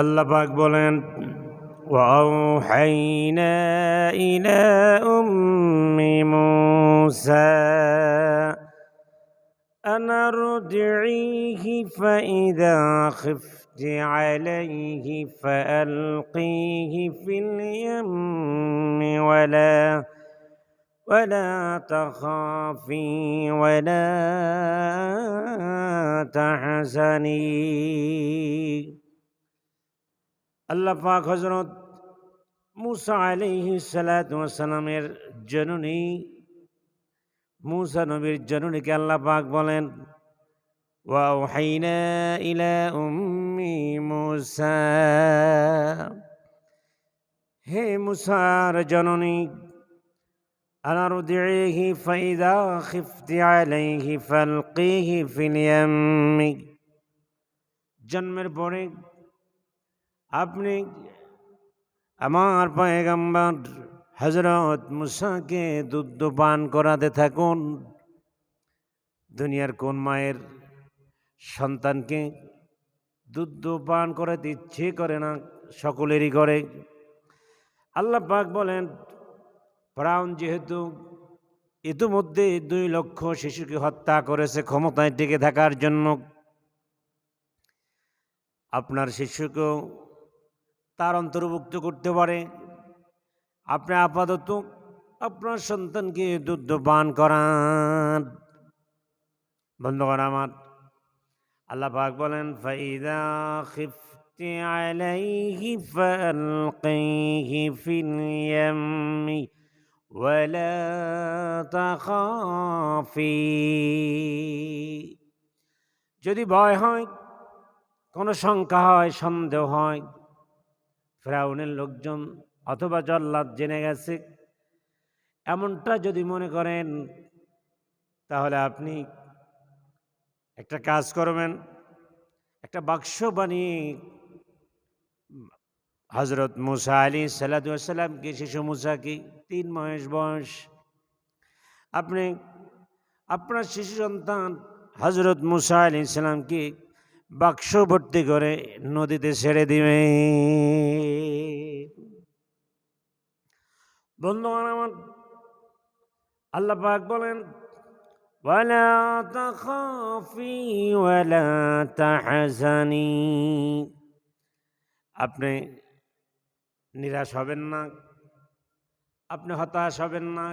আল্লাহ পাক বলেন وأوحينا إلى أم موسى أن ارضعيه فإذا خفت عليه فألقيه في اليم ولا ولا تخافي ولا تحزني আল্লাহ পাক হজরত মুসা আলাইহি সালামের জননী মুসা নবীর জননীকে আল্লাহ পাক বলেন ওয়াহাইনা ইলা উম্মি মুসা হে মুসার জননী أنرضعيه فإذا خفت عليه فالقيه في اليم জন্মের পরে আপনি আমার পায়গাম্বার হজরত মুসাকে দুধ পান করাতে থাকুন। দুনিয়ার কোন মায়ের সন্তানকে দুধ পান করাতে ইচ্ছে করে না সকলেরই করে। আল্লাহ পাক বলেন, ফ্রাউন যেহেতু ইতিমধ্যে দুই লক্ষ শিশুকে হত্যা করেছে ক্ষমতায় টিকে থাকার জন্য, আপনার শিশুকেও তার অন্তর্ভুক্ত করতে পারে। আপনি আপাতত আপনার সন্তানকে দুধ পান করান। বন্ধুগণ আমার, আল্লাহ পাক বলেন, ফাইদা খিফতি আলাইহি ফালকিহি ফিল ইয়ামি ওয়ালা তাখাফি। যদি ভয় হয়, কোনো শঙ্কা হয়, সন্দেহ হয় ফেরাউনের লোকজন অথবা জল্লাদ জেনে গেছে। এমনটা যদি মনে করেন, তাহলে আপনি একটা কাজ করবেন। একটা বাক্স বানিয়ে হজরত মুসা আলী সাল্লাতামকে শিশু মুসাকে, তিন মাস বয়স। আপনি, আপনার শিশু সন্তান হজরত মুসা আলী সাল্লামকে বাক্স ভর্তি করে নদীতে ছেড়ে দিবে বন্ধুগণ আমার আল্লাহ পাক বলেন ولا تخافي ولا تحزني আপনি নিরাশ হবেন না আপনি হতাশ হবেন না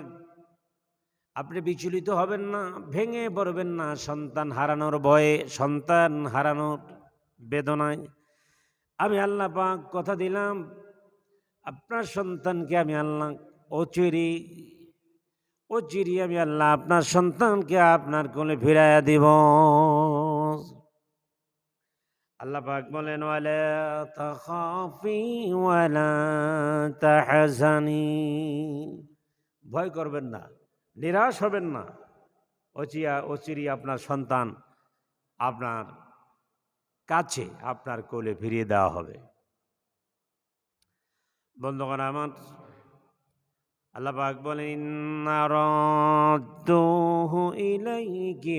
আপনি বিচলিত হবেন না, ভেঙে পড়বেন না, সন্তান হারানোর ভয়ে, সন্তান হারানোর বেদনায়। আমি আল্লাহ পাক কথা দিলাম, আপনার সন্তানকে আমি আল্লাহ অচিরি অচিরি আমি আল্লাহ, আপনার সন্তানকে আপনার কোলে ফিরাইয়া দিব। আল্লাহ পাক বলেন, ওয়ালা তাখাফি ওয়ালা তাহজানি। ভয় করবেন না। নিরাশ হবেন না। অচিয়া অচিরি আপনার সন্তান আপনার কাছে, আপনার কোলে ফিরিয়ে দেওয়া হবে। বন্ধুগণ, আমার আল্লাহ বলেন, ইন্না রাদ্দুহু ইলাইকি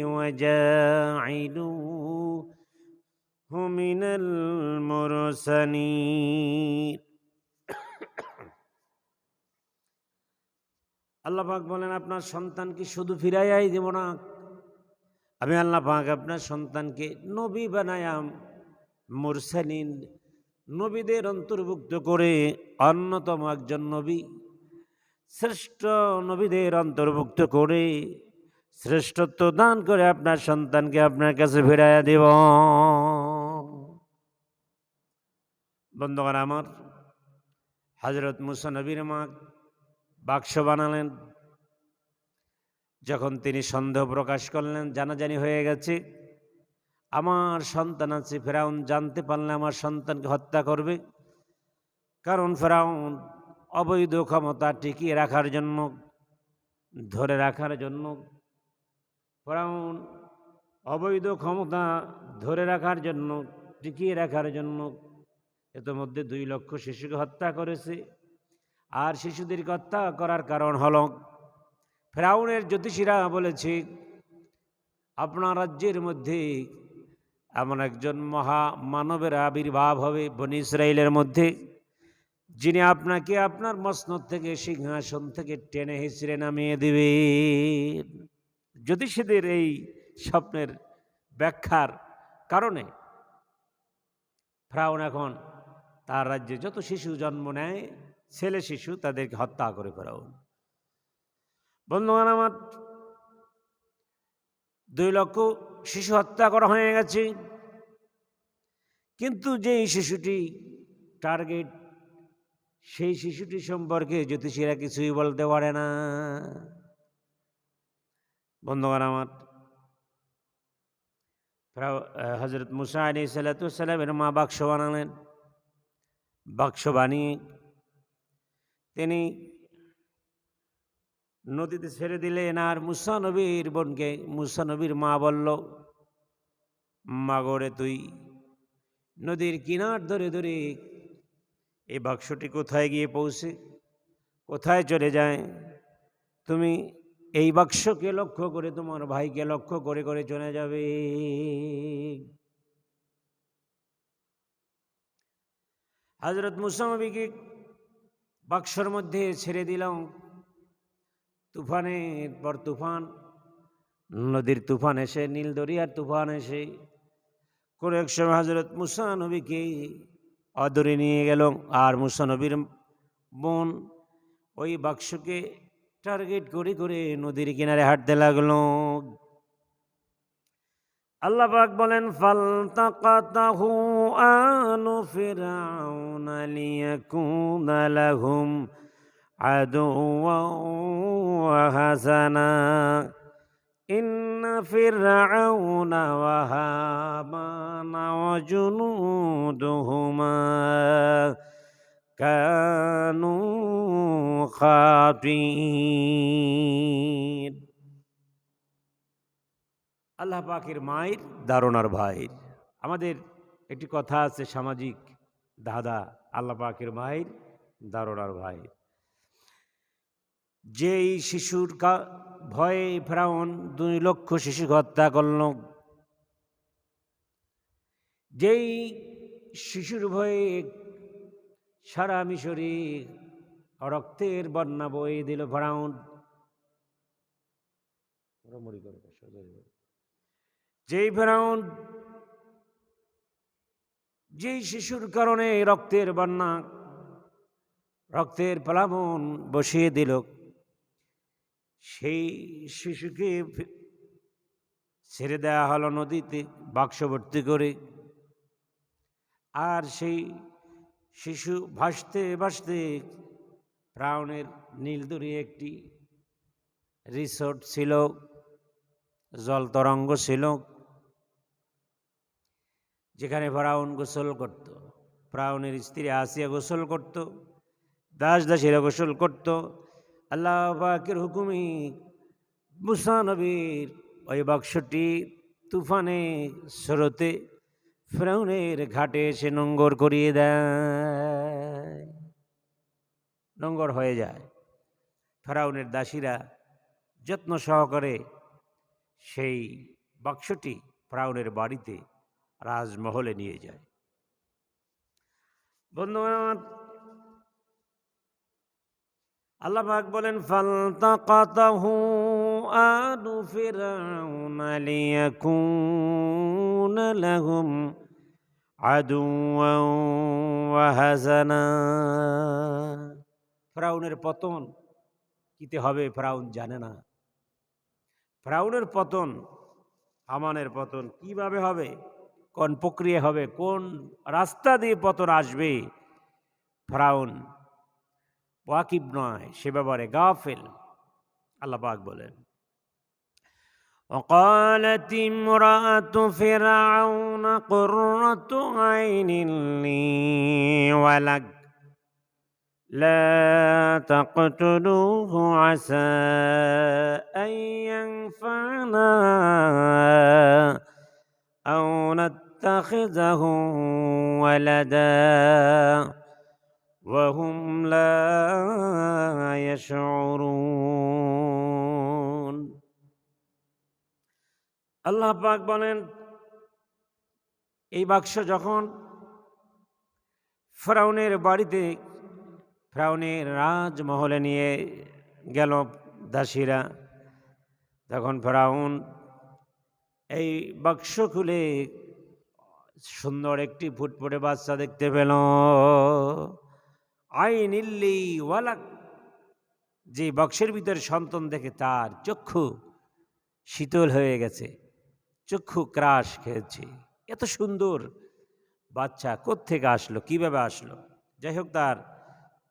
আল্লাহ পাক বলেন, আপনার সন্তানকে শুধু ফিরাইয়াই দেব না। আমি আল্লাহ পাক আপনার সন্তানকে নবী বানায়াম, মুরসালিন, নবীদের অন্তর্ভুক্ত করে অন্যতম একজন নবী, শ্রেষ্ঠ নবীদের অন্তর্ভুক্ত করে শ্রেষ্ঠত্ব দান করে আপনার সন্তানকে আপনার কাছে ফিরাইয়া দেব। বন্ধুগণ, আমার হজরত মুসা নবীর মা বাক্স বানালেন। যখন তিনি সন্দেহ প্রকাশ করলেন, জানাজানি হয়ে গেছে, আমার সন্তান আছে, ফেরাউন জানতে পারলে আমার সন্তানকে হত্যা করবে। কারণ ফেরাউন অবৈধ ক্ষমতা টিকিয়ে রাখার জন্য, ধরে রাখার জন্য, ফেরাউন অবৈধ ক্ষমতা ধরে রাখার জন্য, টিকিয়ে রাখার জন্য ইতোমধ্যে দুই লক্ষ শিশুকে হত্যা করেছে। আর শিশুদের হত্যা করার কারণ হল, ফেরাউনের জ্যোতিষীরা বলেছে, আপনার রাজ্যের মধ্যে এমন একজন মহা মানবের আবির্ভাব হবে বনি ইসরায়েলের মধ্যে, যিনি আপনাকে আপনার মসনদ থেকে, সিংহাসন থেকে টেনে হিঁচড়ে নামিয়ে দেবে জ্যোতিষীদের এই স্বপ্নের ব্যাখ্যার কারণে ফ্রাউন এখন তার রাজ্যে যত শিশু জন্ম নেয় ছেলে শিশু তাদেরকে হত্যা করে ফেরাউন। বন্ধুগণ আমার, দুই লক্ষ শিশু হত্যা করা হয়ে গেছে। কিন্তু যেই শিশুটি টার্গেট, সেই শিশুটি সম্পর্কে জ্যোতিষীরা কিছুই বলতে পারে না। বন্ধুগণ আমার হজরত মুসা আলী সাল্লাতামের মা বাক্স বানালেন। বাক্স বানিয়ে তিনি নদীতে ছেড়ে দিলেন আর মুসানবীর বোনকে মুসানবীর মা বলল, মাগরে তুই নদীর কিনার ধরে ধরে এই বাক্সটি কোথায় গিয়ে পৌঁছে? কোথায় চলে যায়? তুমি এই বাক্সকে লক্ষ্য করে তোমার ভাইকে লক্ষ্য করে করে চলে যাবে। হজরত মুসানবীকে বাক্সর মধ্যে ছেড়ে দিলাম। তুফানের পর তুফান, নদীর তুফান এসে, নীল দরিয়ার তুফান এসে, কোনো এক সময় হজরত মুসানবীকে অদরে নিয়ে গেল। আর মুসানবীর বোন ওই বাক্সকে টার্গেট করে করে নদীর কিনারে হাঁটতে লাগল। আল্লাহ পাক বলেন, ফালতাকাতাহু আনু ফিরাউন লিয়াকুন লাহুম আদুওয়ান ওয়া হাসানা। ইন্ন ফিরাউন ওয়া হামান ওয়া জুনুদুহুমা কানু খাতিন আল্লাহ পাকের মায়ের দারোনার ভাইয়ের আমাদের একটি কথা আছে, সামাজিক দাদা আল্লাহ পাকের মায়ের দারোনার ভাইয়ের যেই শিশুর কা ভয়ে ফেরাউন দুই লক্ষ শিশু হত্যা করল, যেই শিশুর ভয়ে সারা মিশরি রক্তের বন্যা বয়ে দিল ফেরাউন। যেই ফেরাউন, যেই শিশুর কারণে রক্তের বন্যা রক্তের প্লাবন বসিয়ে দিল, সেই শিশুকে ছেড়ে দেওয়া হলো নদীতে বাক্স ভর্তি করে। আর সেই শিশু ভাসতে ভাসতে প্রাউনের নীলদুরি একটি রিসোর্ট ছিল, জল তরঙ্গ ছিল। যেখানে ফ্রাউন গোসল করত। ফ্রাউনের স্ত্রী আসিয়া গোসল করত, দাস দাসীরা গোসল করত। আল্লাহ পাকের হুকুমে মুসা নবীর ওই বাক্সটি তুফানে স্রোতে ফ্রাউনের ঘাটে এসে নোঙ্গর করিয়ে দেয়। নোঙ্গর হয়ে যায়। ফেরাউনের দাসীরা যত্ন সহকারে সেই বাক্সটি ফ্রাউনের বাড়িতে রাজমহলে নিয়ে যায়। বন্ধু আমার আল্লাহ পাক বলেন, ফালতাকাতাহু আলু ফিরাউন লিয়াকুন লাহুম আদুওয়ান ওয়া হাসানা। ফ্রাউনের পতন কিতে হবে? ফ্রাউন জানে না। ফ্রাউনের পতন, হামানের পতন কীভাবে হবে? কোন প্রক্রিয়া হবে কোন রাস্তা দিয়ে পতন আসবে ফ্রাউন ওয়াকিব নয় সে ব্যাপারে গাফেল আল্লাহ পাক বলেন وقالت امرأة فرعون قرة عين لي ولك لا تقتلوه عسى أن ينفعنا أو نتخذه ولدا وهم لا يشعرون আল্লাহ পাক বলেন এই বাক্স যখন ফ্রাউনের বাড়িতে ফ্রাউনের রাজমহলে নিয়ে গেল দাসীরা তখন ফ্রাউন এই বাক্স খুলে সুন্দর একটি ফুটফুটে বাচ্চা দেখতে পেল। আইন ইল্লি ওয়ালাক। যে বক্সের ভিতরে সন্তান দেখে তার চক্ষু শীতল হয়ে গেছে, চক্ষু ক্রাশ খেয়েছে। এত সুন্দর বাচ্চা কোত্থেকে আসলো, কীভাবে আসলো? যাই হোক, তার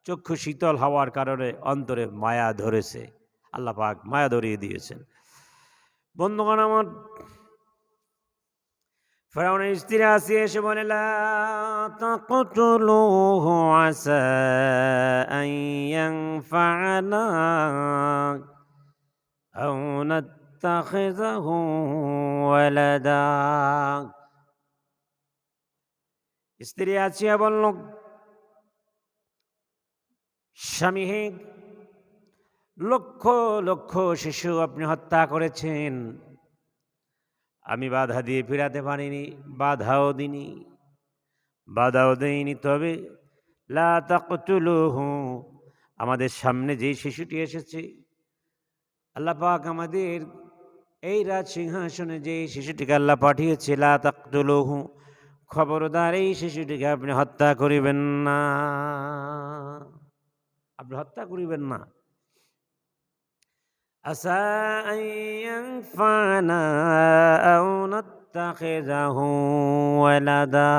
চক্ষু শীতল হওয়ার কারণে অন্তরে মায়া ধরেছে। আল্লাহ পাক মায়া ধরিয়ে দিয়েছেন। বন্ধুগণ, আমার ফেরাউনের স্ত্রী আসি এসে বলে আও নাত্তাখিযাহু ওয়ালাদা। স্ত্রী আসিয়া বলল, স্বামী লক্ষ লক্ষ শিশু আপনি হত্যা করেছেন। আমি বাধা দিয়ে ফিরাতে পারিনি, বাধাও দিনি বাধাও দিইনি। তবে লা আমাদের সামনে যে শিশুটি এসেছে, আল্লাহ পাক আমাদের এই রাজ সিংহাসনে যে শিশুটিকে আল্লাহ পাঠিয়েছে, লা খবরদার এই শিশুটিকে আপনি হত্যা করিবেন না। আপনি হত্যা করিবেন না। আসা আন ইয়ানফা'না আও নাত্তাখিযাহু ওয়ালাদা।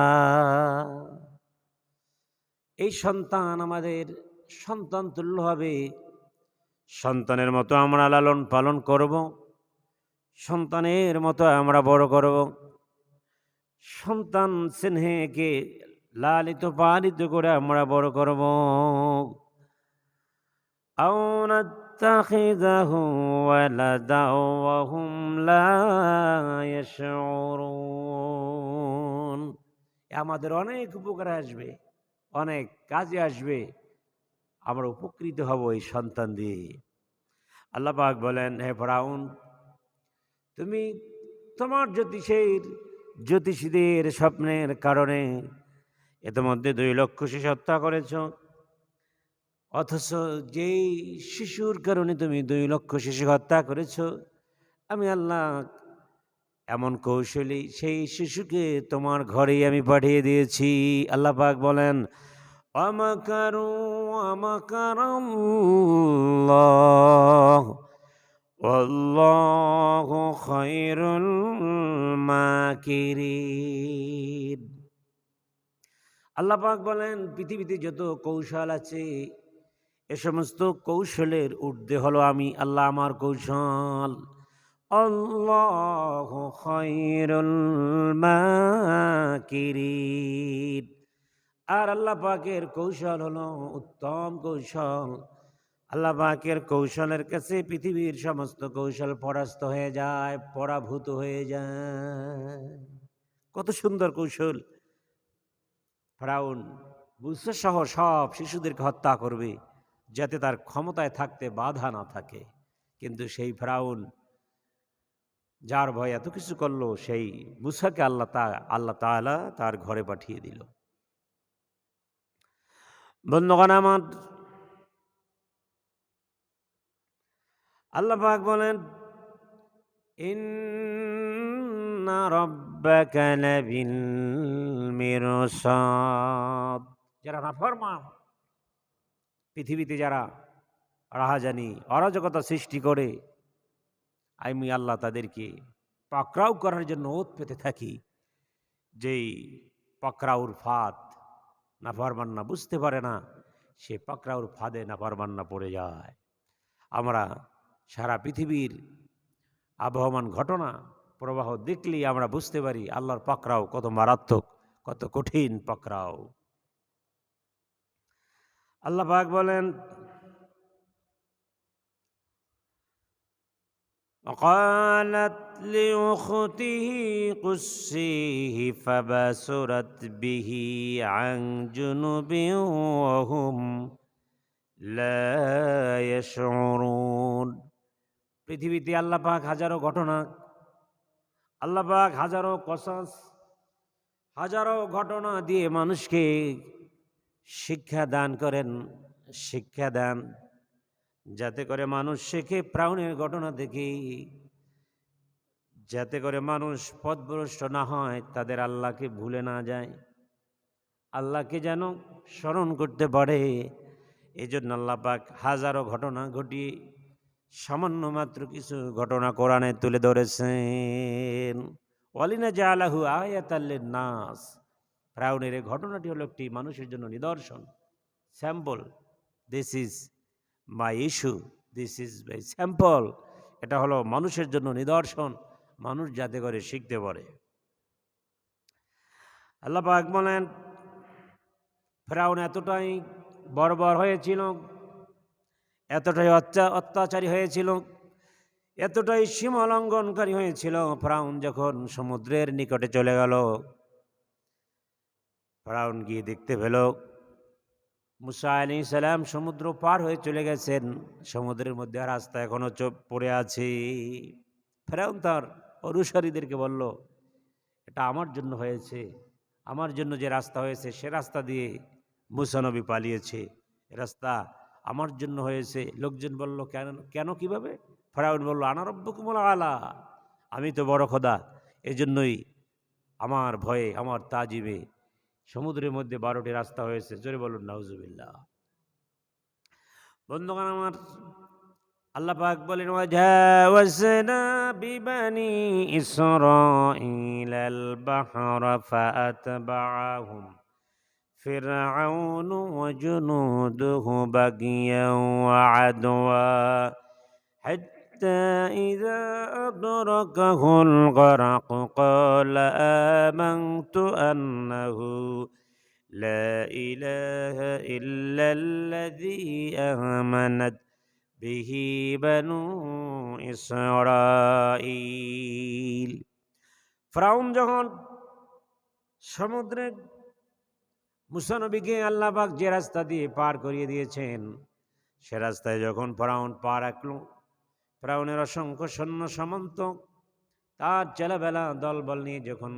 এই সন্তান আমাদের সন্তান তুল্য হবে। সন্তানের মতো আমরা লালন পালন করব। সন্তানের মতো আমরা বড় করব। সন্তান স্নেহকে লালিত পালিত করে আমরা বড় করব। أو نتخذه ولدا وهم لا يشعرون এ আমাদের অনেক উপকারে আসবে অনেক কাজে আসবে আমরা উপকৃত হব এই সন্তান দিয়ে আল্লাহ পাক বলেন হে ফরাউন তুমি তোমার জ্যোতিষের জ্যোতিষীদের স্বপ্নের কারণে ইতিমধ্যে দুই লক্ষ শিশু হত্যা করেছ অথচ যেই শিশুর কারণে তুমি দুই লক্ষ শিশু হত্যা করেছ আমি আল্লাহ এমন কৌশলী সেই শিশুকে তোমার ঘরেই আমি পাঠিয়ে দিয়েছি আল্লাহ পাক বলেন অমাকারু অমাকার والله خير الماكرين আল্লাহ পাক বলেন পৃথিবীতে যত কৌশল আছে এ সমস্ত কৌশলের ঊর্ধ্বে হলো আমি, আল্লাহ আমার কৌশল। আর আল্লাহ পাকের কৌশল হলো উত্তম কৌশল। আল্লাহ পাকের কৌশলের কাছে পৃথিবীর সমস্ত কৌশল পরাস্ত হয়ে যায়, পরাভূত হয়ে যায়। কত সুন্দর কৌশল। ফ্রাউন বুঝতে সহ সব শিশুদেরকে হত্যা করবে। যাতে তার ক্ষমতায় থাকতে বাধা না থাকে। কিন্তু সেই ফ্রাউন যার ভয় এত কিছু করল, সেই মুসাকে আল্লাহ তা, আল্লাহ তাআলা তার ঘরে পাঠিয়ে দিল। বন্ধুগণ আমার, আল্লাহ পাক বলেন, ইন্না রাব্বাকা লাবিল যারা পৃথিবীতে যারা রাহাজানি, অরাজকতা সৃষ্টি করে আমি আল্লাহ তাদেরকে পাকড়াও করার জন্য ওত পেতে থাকি, যেই পাকড়াউর ফাঁদ নাফরমান্না বুঝতে পারে না, সে পাকড়াউর ফাঁদে নাফরমান্না পড়ে যায়। আমরা সারা পৃথিবীর আবহমান ঘটনা, প্রবাহ দেখলেই আমরা বুঝতে পারি, আল্লাহর পাকড়াও কত মারাত্মক, কত কঠিন পাকড়াও। আল্লাহ পাক বলেন وقالت لأخته قسيه فبصرت به عن جنب وهم لا يشعرون পৃথিবীতে আল্লাহ পাক হাজারো ঘটনা আল্লাহ পাক হাজারো কসাস হাজারো ঘটনা দিয়ে মানুষকে শিক্ষা দান করেন, শিক্ষা দান। যাতে করে মানুষ শেখে প্রাণের ঘটনা দেখে। যাতে করে মানুষ পথভ্রষ্ট না হয়, তাদের আল্লাহকে ভুলে না যায়। আল্লাহকে যেন স্মরণ করতে পারে। এই জন্য আল্লাহ পাক হাজারো ঘটনা ঘটিয়ে সামান্য মাত্র কিছু ঘটনা কোরআনে তুলে ধরেছেন। ওয়ালিনা জালাহু আয়াতাল্লের নাস ফ্রাউনের এই ঘটনাটি হলো একটি মানুষের জন্য নিদর্শন। Sample this is my issue this is my sample এটা হলো মানুষের জন্য নিদর্শন, মানুষ যাতে করে শিখতে পারে। আল্লাহ পাক বলেন, ফেরাউন এতটাই বর্বর হয়েছিল, এতটাই অত্যা, অত্যাচারী হয়েছিল, এতটাই সীমা লঙ্ঘনকারী হয়েছিল, ফ্রাউন যখন সমুদ্রের নিকটে চলে গেল ফেরাউন গিয়ে দেখতে পেল, মুসা আলী সালাম সমুদ্র পার হয়ে চলে গেছেন। সমুদ্রের মধ্যে রাস্তা এখনও চোপ পড়ে আছে। ফেরাউন তার অনুসারীদেরকে বলল, এটা আমার জন্য হয়েছে। আমার জন্য যে রাস্তা হয়েছে, সে রাস্তা দিয়ে মুসানবী পালিয়েছে। রাস্তা আমার জন্য হয়েছে। লোকজন বলল, কেন কেন কীভাবে? ফেরাউন বলল আনারব্য কুমল আলা। আমি তো বড় খোদা। এই জন্যই আমার ভয়ে, আমার তাজিবে সমুদ্রের মধ্যে বারোটি রাস্তা হয়েছে জোরে বলুন নাউজুবিল্লাহ বন্ধুগণ আমার আল্লাহ পাক বলেন ওয়াজাওয়াজনা বিবানি ইসরাঈলাল বাহরা ফাআতবাআহুম فرعون وجنوده بغيا وعدوا حتى إذا أدركه الغرق قال آمنت أنه لا إله إلا الذي آمنت به بنو إسرائيل ফ্রাউন যখন সমুদ্রে মুসানবীকে আল্লাহবাক যে রাস্তা দিয়ে পার করিয়ে দিয়েছেন সে রাস্তায় যখন ফ্রাউন পা রাখল ফ্রাউনের অসংখ্য সৈন্য সামন্ত, তার চেলাবেলা দলবল নিয়ে যখন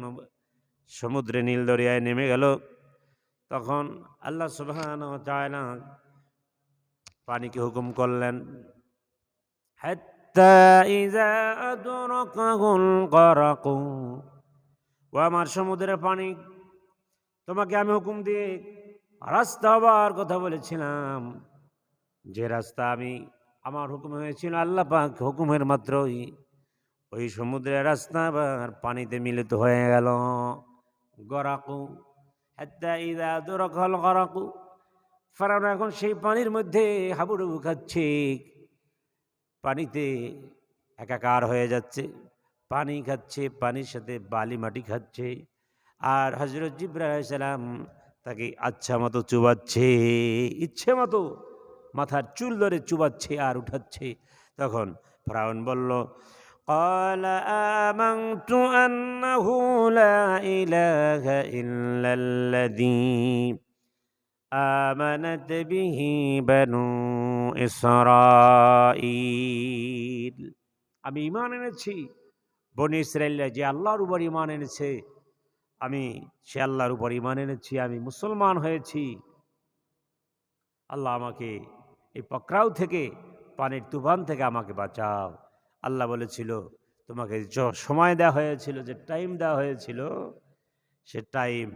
সমুদ্রে নীল দরিয়ায় নেমে গেল, তখন আল্লাহ সুবহান চায়না পানিকে হুকুম করলেন ও আমার সমুদ্রের পানি, তোমাকে আমি হুকুম দিয়ে রাস্তা হবার কথা বলেছিলাম, যে রাস্তা আমি আমার হুকুম হয়েছিল, আল্লাহ পাক হুকুমের মাত্রই ওই সমুদ্রের রাস্তা আবার পানিতে মিলিত হয়ে গেল। গরাকু দুরকল গরাকু। ফারান এখন সেই পানির মধ্যে হাবুডুবু খাচ্ছে। পানিতে একাকার হয়ে যাচ্ছে। পানি খাচ্ছে, পানির সাথে বালি মাটি খাচ্ছে। আর হজরত জিব্রাহিসাল্লাম তাকে আচ্ছা মতো চুবাচ্ছে। ইচ্ছে মতো মাথার চুল ধরে চুবাচ্ছে আর উঠাচ্ছে তখন ফ্রাউন বলল قال آمنت أنه لا إله إلا الذي آمنت به بنو إسرائيل আমি ইমান এনেছি বনি ইসরায়েলরা যে আল্লাহর উপর ইমান এনেছে আমি সে আল্লাহর উপর ইমান এনেছি আমি মুসলমান হয়েছি আল্লাহ আমাকে এই পকরাও থেকে পানির তুফান থেকে আমাকে বাঁচাও আল্লাহ বলেছিল তোমাকে য সময় দেওয়া হয়েছিল যে টাইম দেওয়া হয়েছিল সে time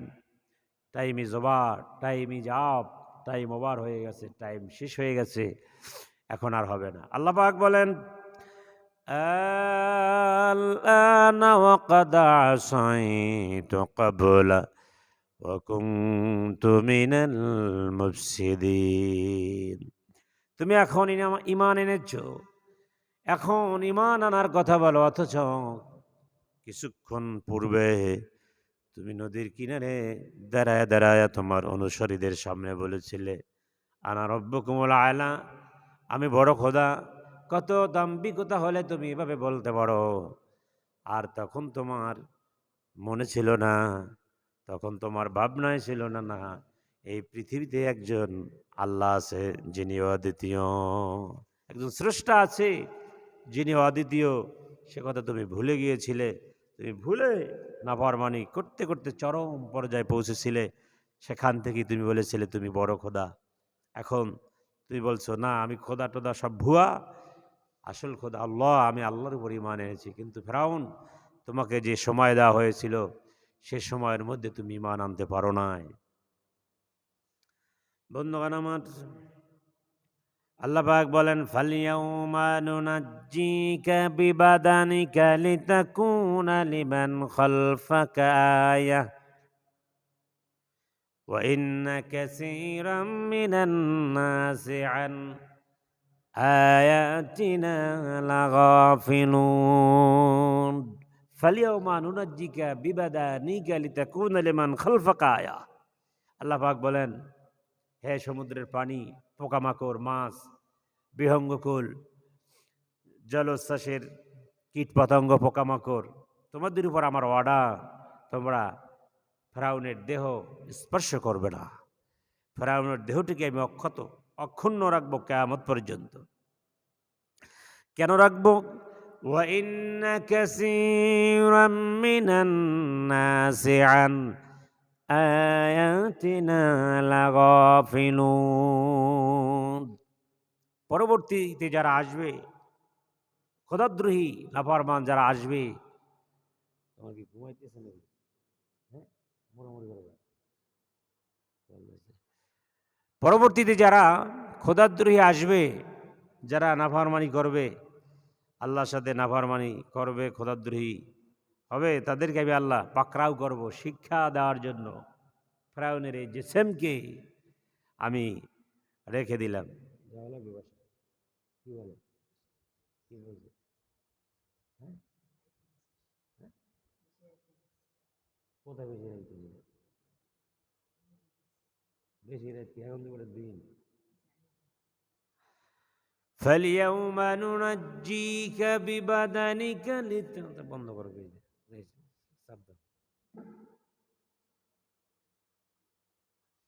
time is over time is up time over হয়ে গেছে টাইম শেষ হয়ে গেছে এখন আর হবে না আল্লাহ পাক বলেন الآن وقد عصيت قبل وكنت من المفسدين তুমি এখন ইমান এনেছ। এখন ইমান আনার কথা বলো, অথচ কিছুক্ষণ পূর্বে তুমি নদীর কিনারে দাঁড়ায় দাঁড়ায় তোমার অনুসারীদের সামনে বলেছিলে, আনা রব্য কুমল আয়লা আমি বড় খোদা, কত দাম্ভিকতা হলে তুমি এভাবে বলতে পারো? আর তখন তোমার মনে ছিল না, তখন তোমার ভাবনায় ছিল না না, এই পৃথিবীতে একজন আল্লাহ আছে, যিনি অদ্বিতীয়। একজন স্রষ্টা আছে, যিনি অদ্বিতীয়। সে কথা তুমি ভুলে গিয়েছিলে, তুমি ভুলে নাফরমানি করতে করতে চরম পর্যায়ে পৌঁছেছিলে। সেখান থেকেই তুমি বলেছিলে, তুমি বড় খোদা। এখন তুমি বলছো, না, আমি খোদা টোদা সব ভুয়া। আসল খোদা আল্লাহ, আমি আল্লাহর উপর ইমান এনেছি। কিন্তু ফেরাউন, তোমাকে যে সময় দেওয়া হয়েছিল, সে সময়ের মধ্যে তুমি ইমান আনতে পারো নাই। বন্ধুগণ আমার আল্লাহ পাক বলেন ফালিয়াউমা নুনাজ্জিকা বিবাদানিকা লিতাকুনা লিমান খালফাকা আয়াহ وإن كثيرا من الناس عن آياتنا لغافلون فاليوم ننجيك ببدانك لتكون لمن خلفك آية আল্লাহ পাক বলেন হে সমুদ্রের পানি পোকামাকড় মাছ বিহঙ্গকুল জলোচ্ছ্বাসের কীটপতঙ্গ পোকামাকড় তোমাদের উপর আমার অর্ডার তোমরা ফেরাউনের দেহ স্পর্শ করবে না ফেরাউনের দেহটিকে আমি অক্ষত অক্ষুণ্ণ রাখবো কেয়ামত পর্যন্ত কেন রাখবো وَإِنَّ كَثِيرًا مِنَ النَّاسِ عَنْ আয়াতিনা পরবর্তীতে যারা আসবে, খোদাদ্রোহী নাফারমান যারা আসবে তোমাকে ঘুমাইতেছে হ্যাঁ? মোটামুটি পরবর্তীতে যারা খোদাদ্রোহী আসবে, যারা নাফারমানি করবে, আল্লাহর সাথে নাফারমানি করবে, খোদাদ্রোহী হবে তাদেরকে আমি আল্লাহ পাকরাও করব শিক্ষা দেওয়ার জন্য ফ্রাউনের এই জেসেমকে আমি রেখে দিলাম যাওয়া লাগবে বাসায়? কি বলে কি বলছে হ্যাঁ? হ্যাঁ? কোথায় বেশি রাত করলি? বেশি রাত কি এখন তো বলে দিন فاليوم ننجيك ببدنك لت- বন্ধ করে